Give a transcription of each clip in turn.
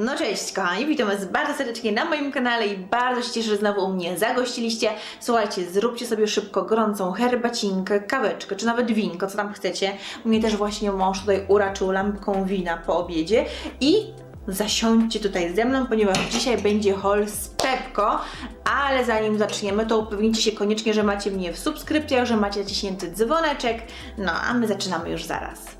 No cześć kochani, witam was bardzo serdecznie na moim kanale i bardzo się cieszę, że znowu u mnie zagościliście. Słuchajcie, zróbcie sobie szybko gorącą herbacinkę, kaweczkę, czy nawet winko, co tam chcecie. Mnie też właśnie mąż tutaj uraczył lampką wina po obiedzie i zasiądźcie tutaj ze mną, ponieważ dzisiaj będzie haul z Pepko, ale zanim zaczniemy, to upewnijcie się koniecznie, że macie mnie w subskrypcjach, że macie naciśnięty dzwoneczek, no a my zaczynamy już zaraz.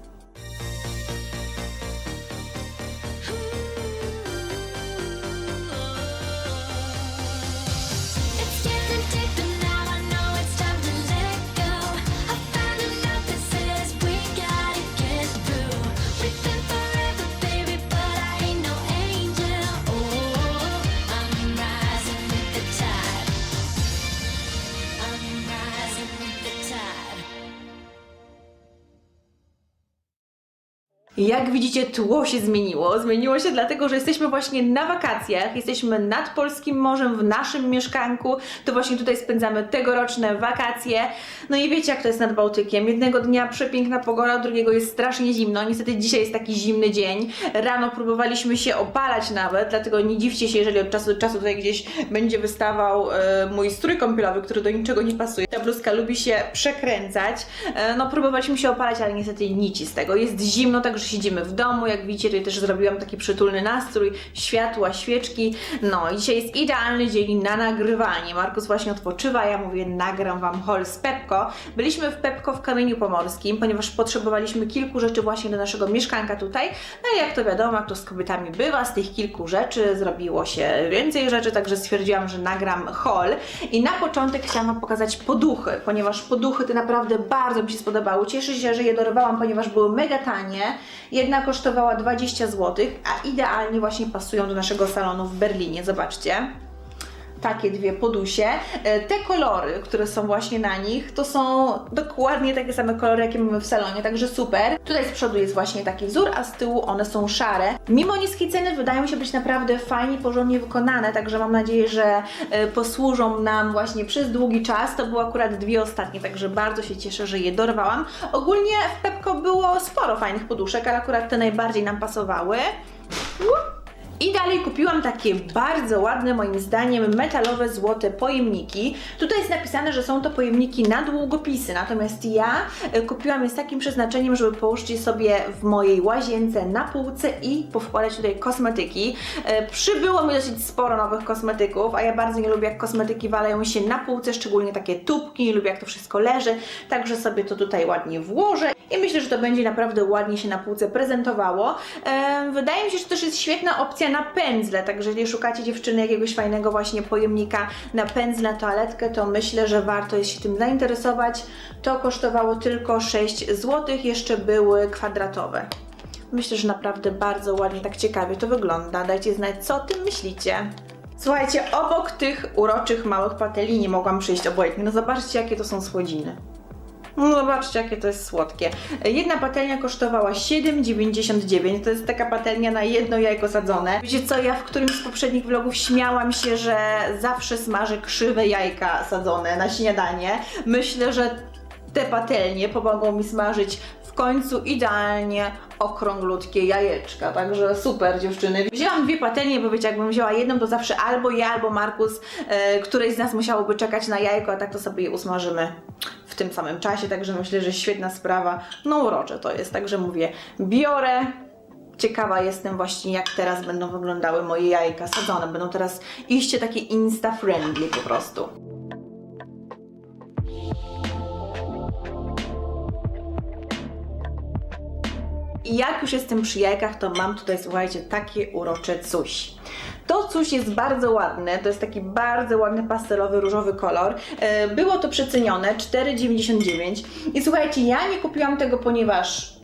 Jak widzicie, tło się zmieniło. Zmieniło się dlatego, że jesteśmy właśnie na wakacjach, jesteśmy nad Polskim Morzem w naszym mieszkanku. To właśnie tutaj spędzamy tegoroczne wakacje. No i wiecie, jak to jest nad Bałtykiem. Jednego dnia przepiękna pogoda, drugiego jest strasznie zimno. Niestety dzisiaj jest taki zimny dzień. Rano próbowaliśmy się opalać nawet, dlatego nie dziwcie się, jeżeli od czasu do czasu tutaj gdzieś będzie wystawał e, mój strój kąpielowy, który do niczego nie pasuje. Ta bluzka lubi się przekręcać. E, no próbowaliśmy się opalać, ale niestety nic z tego. Jest zimno, także siedzimy w domu. Jak widzicie, tutaj też zrobiłam taki przytulny nastrój, światła, świeczki. No i dzisiaj jest idealny dzień na nagrywanie. Markus właśnie odpoczywa, ja mówię, nagram Wam haul z Pepko. Byliśmy w Pepko w Kamieniu Pomorskim, ponieważ potrzebowaliśmy kilku rzeczy właśnie do naszego mieszkanka tutaj. No i jak to wiadomo, jak to z kobietami bywa, z tych kilku rzeczy zrobiło się więcej rzeczy, także stwierdziłam, że nagram haul. I na początek chciałam Wam pokazać poduchy, ponieważ poduchy te naprawdę bardzo mi się spodobały. Cieszę się, że je dorwałam, ponieważ były mega tanie. Jedna kosztowała 20 zł, a idealnie właśnie pasują do naszego salonu w Berlinie. Zobaczcie takie dwie podusie. E, Te kolory, które są właśnie na nich, to są dokładnie takie same kolory, jakie mamy w salonie, także super. Tutaj z przodu jest właśnie taki wzór, a z tyłu one są szare. Mimo niskiej ceny wydają się być naprawdę fajnie, porządnie wykonane, także mam nadzieję, że e, posłużą nam właśnie przez długi czas. To były akurat dwie ostatnie, także bardzo się cieszę, że je dorwałam. Ogólnie w Pepko było sporo fajnych poduszek, ale akurat te najbardziej nam pasowały. I dalej kupiłam takie bardzo ładne, moim zdaniem, metalowe, złote pojemniki. Tutaj jest napisane, że są to pojemniki na długopisy, natomiast ja e, kupiłam je z takim przeznaczeniem, żeby położyć je sobie w mojej łazience na półce i powkładać tutaj kosmetyki. E, Przybyło mi dosyć sporo nowych kosmetyków, a ja bardzo nie lubię, jak kosmetyki walają się na półce, szczególnie takie tubki, nie lubię, jak to wszystko leży, także sobie to tutaj ładnie włożę i myślę, że to będzie naprawdę ładnie się na półce prezentowało. E, Wydaje mi się, że to też jest świetna opcja na pędzle, także jeżeli szukacie dziewczyny jakiegoś fajnego właśnie pojemnika na pędzle, toaletkę, to myślę, że warto jest się tym zainteresować. To kosztowało tylko 6 zł, jeszcze były kwadratowe. Myślę, że naprawdę bardzo ładnie, tak ciekawie to wygląda. Dajcie znać, co o tym myślicie. Słuchajcie, obok tych uroczych małych pateli nie mogłam przyjść obojętnie. No zobaczcie, jakie to są słodziny. No zobaczcie, jakie to jest słodkie. Jedna patelnia kosztowała 7,99. To jest taka patelnia na jedno jajko sadzone. Wiecie co, ja w którymś z poprzednich vlogów śmiałam się, że zawsze smażę krzywe jajka sadzone na śniadanie. Myślę, że te patelnie pomogą mi smażyć w końcu idealnie okrąglutkie jajeczka, także super dziewczyny. Wzięłam dwie patelnie, bo wiecie, jakbym wzięła jedną, to zawsze albo ja, albo Markus, e, któreś z nas musiałoby czekać na jajko, a tak to sobie je usmażymy tym samym czasie, także myślę, że świetna sprawa. No urocze to jest, także mówię, biorę. Ciekawa jestem właśnie, jak teraz będą wyglądały moje jajka sadzone. Będą teraz iście takie insta-friendly po prostu. I jak już jestem przy jajkach, to mam tutaj, słuchajcie, takie urocze coś. To coś jest bardzo ładne, to jest taki bardzo ładny pastelowy, różowy kolor. E, Było to przecenione, 4,99 i słuchajcie, ja nie kupiłam tego, ponieważ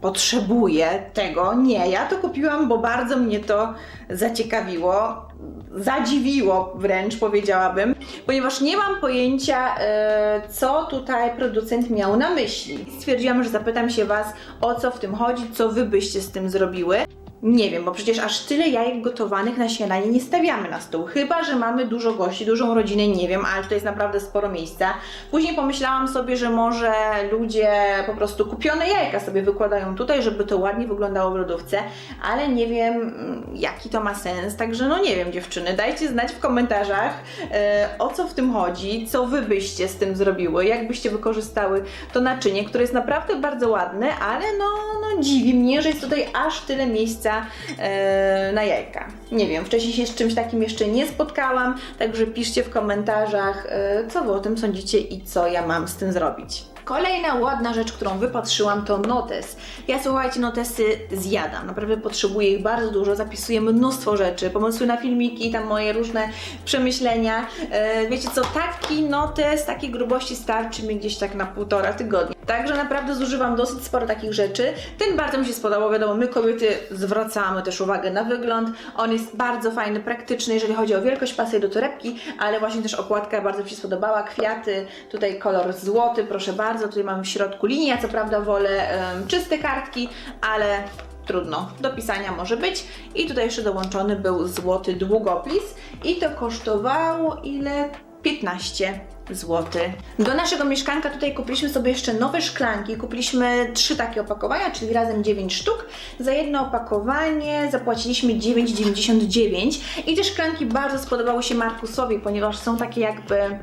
potrzebuję tego. Nie, ja to kupiłam, bo bardzo mnie to zaciekawiło, zadziwiło wręcz powiedziałabym, ponieważ nie mam pojęcia, e, co tutaj producent miał na myśli. Stwierdziłam, że zapytam się Was, o co w tym chodzi, co Wy byście z tym zrobiły. Nie wiem, bo przecież aż tyle jajek gotowanych na śniadanie nie stawiamy na stół. Chyba, że mamy dużo gości, dużą rodzinę, nie wiem, ale to jest naprawdę sporo miejsca. Później pomyślałam sobie, że może ludzie po prostu kupione jajka sobie wykładają tutaj, żeby to ładnie wyglądało w lodówce, ale nie wiem mm, jaki to ma sens. Także no nie wiem dziewczyny, dajcie znać w komentarzach e, o co w tym chodzi, co wy byście z tym zrobiły, jak byście wykorzystały to naczynie, które jest naprawdę bardzo ładne, ale no, no dziwi mnie, że jest tutaj aż tyle miejsca e, na jajka. Nie wiem, wcześniej się z czymś takim jeszcze nie spotkałam, także piszcie w komentarzach, e, co wy o tym sądzicie i co ja mam z tym zrobić. Kolejna ładna rzecz, którą wypatrzyłam, to notes. Ja słuchajcie, notesy zjadam. Naprawdę potrzebuję ich bardzo dużo, zapisuję mnóstwo rzeczy, pomysły na filmiki, tam moje różne przemyślenia. E, wiecie co, taki notes, takiej grubości starczy mi gdzieś tak na półtora tygodnia. Także naprawdę zużywam dosyć sporo takich rzeczy. Ten bardzo mi się spodobał, wiadomo, my kobiety zwracamy też uwagę na wygląd. On jest bardzo fajny, praktyczny, jeżeli chodzi o wielkość pasuje do torebki, ale właśnie też okładka bardzo mi się spodobała. Kwiaty, tutaj kolor złoty, proszę bardzo. Tutaj mamy w środku linię, co prawda wolę em, czyste kartki, ale trudno, do pisania może być. I tutaj jeszcze dołączony był złoty długopis i to kosztowało ile? 15 zł. Do naszego mieszkanka tutaj kupiliśmy sobie jeszcze nowe szklanki. Kupiliśmy trzy takie opakowania, czyli razem 9 sztuk. Za jedno opakowanie zapłaciliśmy 9,99 i te szklanki bardzo spodobały się Markusowi, ponieważ są takie jakby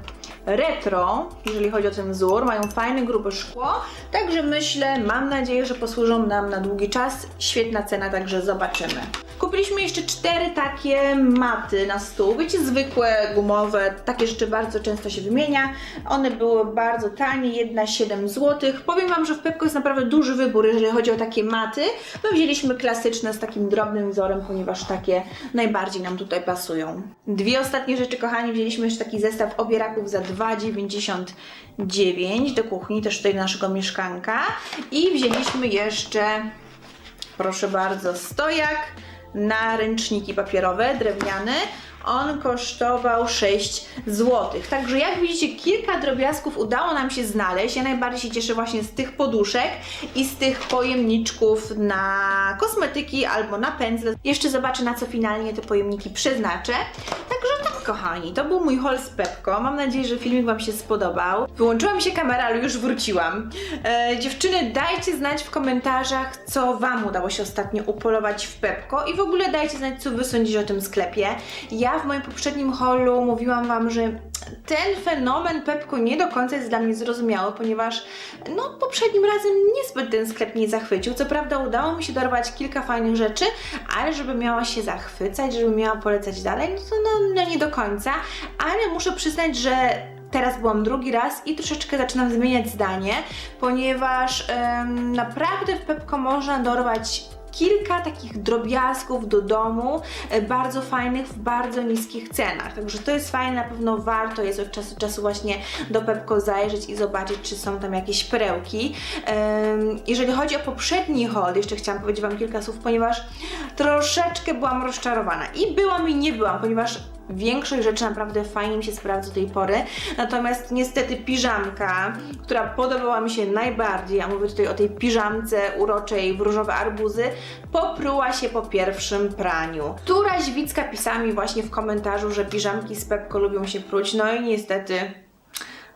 retro, jeżeli chodzi o ten wzór, mają fajne, grube szkło, także myślę, mam nadzieję, że posłużą nam na długi czas. Świetna cena, także zobaczymy. Kupiliśmy jeszcze cztery takie maty na stół, wiecie, zwykłe, gumowe, takie rzeczy bardzo często się wymienia. One były bardzo tanie, jedna 7 zł. Powiem Wam, że w Pepko jest naprawdę duży wybór, jeżeli chodzi o takie maty. My wzięliśmy klasyczne z takim drobnym wzorem, ponieważ takie najbardziej nam tutaj pasują. Dwie ostatnie rzeczy, kochani, wzięliśmy jeszcze taki zestaw obieraków za 2,99 do kuchni, też tutaj do naszego mieszkanka. I wzięliśmy jeszcze proszę bardzo, stojak na ręczniki papierowe, drewniany. On kosztował 6 zł. Także jak widzicie, kilka drobiazgów udało nam się znaleźć. Ja najbardziej się cieszę właśnie z tych poduszek i z tych pojemniczków na kosmetyki albo na pędzle. Jeszcze zobaczę, na co finalnie te pojemniki przeznaczę. Także tak, kochani, to był mój haul z Pepko. Mam nadzieję, że filmik Wam się spodobał. Wyłączyła mi się kamera, ale już wróciłam. E, dziewczyny, dajcie znać w komentarzach, co Wam udało się ostatnio upolować w Pepko i w ogóle dajcie znać, co Wy sądzicie o tym sklepie. Ja w moim poprzednim haulu mówiłam Wam, że ten fenomen Pepko nie do końca jest dla mnie zrozumiały, ponieważ no poprzednim razem niezbyt ten sklep mnie zachwycił. Co prawda udało mi się dorwać kilka fajnych rzeczy, ale żeby miała się zachwycać, żeby miała polecać dalej, no to no, no nie do końca. Ale muszę przyznać, że Teraz byłam drugi raz i troszeczkę zaczynam zmieniać zdanie, ponieważ em, naprawdę w Pepko można dorwać kilka takich drobiazgów do domu, e, bardzo fajnych, w bardzo niskich cenach. Także to jest fajne, na pewno warto jest od czasu do czasu właśnie do Pepko zajrzeć i zobaczyć, czy są tam jakieś perełki. Jeżeli chodzi o poprzedni haul, jeszcze chciałam powiedzieć Wam kilka słów, ponieważ troszeczkę byłam rozczarowana. I byłam i nie byłam, ponieważ Większość rzeczy naprawdę fajnie mi się sprawdza do tej pory. Natomiast niestety piżamka, która podobała mi się najbardziej, a mówię tutaj o tej piżamce uroczej w różowe arbuzy, popruła się po pierwszym praniu. Któraś widzka pisała mi właśnie w komentarzu, że piżamki z Pepko lubią się pruć, no i niestety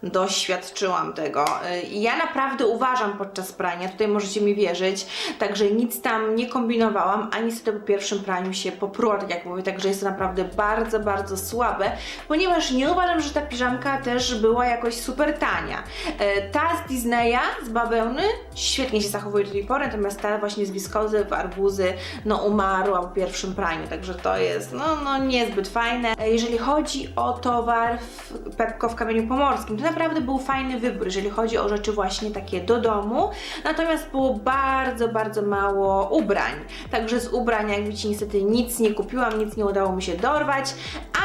doświadczyłam tego. Y, Ja naprawdę uważam podczas prania, tutaj możecie mi wierzyć, także nic tam nie kombinowałam, a niestety po pierwszym praniu się popruła, tak jak mówię, także jest to naprawdę bardzo, bardzo słabe, ponieważ nie uważam, że ta piżamka też była jakoś super tania. Y, Ta z Disneya, z bawełny, świetnie się zachowuje do tej pory, natomiast ta właśnie z wiskozy w arbuzy, no umarła po pierwszym praniu, także to jest, no, no niezbyt fajne. Y, Jeżeli chodzi o towar w Pepko w Kamieniu Pomorskim, to naprawdę był fajny wybór, jeżeli chodzi o rzeczy właśnie takie do domu, natomiast było bardzo, bardzo mało ubrań. Także z ubrań, jak widzicie, niestety nic nie kupiłam, nic nie udało mi się dorwać,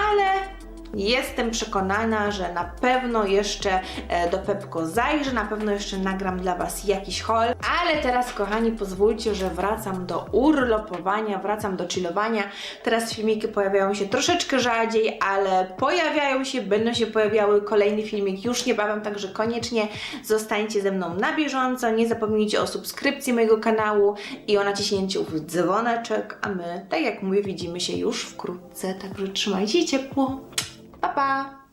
ale Jestem przekonana, że na pewno jeszcze e, do Pepko zajrzę, na pewno jeszcze nagram dla Was jakiś haul. Ale teraz, kochani, pozwólcie, że wracam do urlopowania, wracam do chillowania. Teraz filmiki pojawiają się troszeczkę rzadziej, ale pojawiają się, będą się pojawiały. Kolejny filmik już niebawem, także koniecznie zostańcie ze mną na bieżąco. Nie zapomnijcie o subskrypcji mojego kanału i o naciśnięciu w dzwoneczek, a my, tak jak mówię, widzimy się już wkrótce, także trzymajcie ciepło. 爸爸。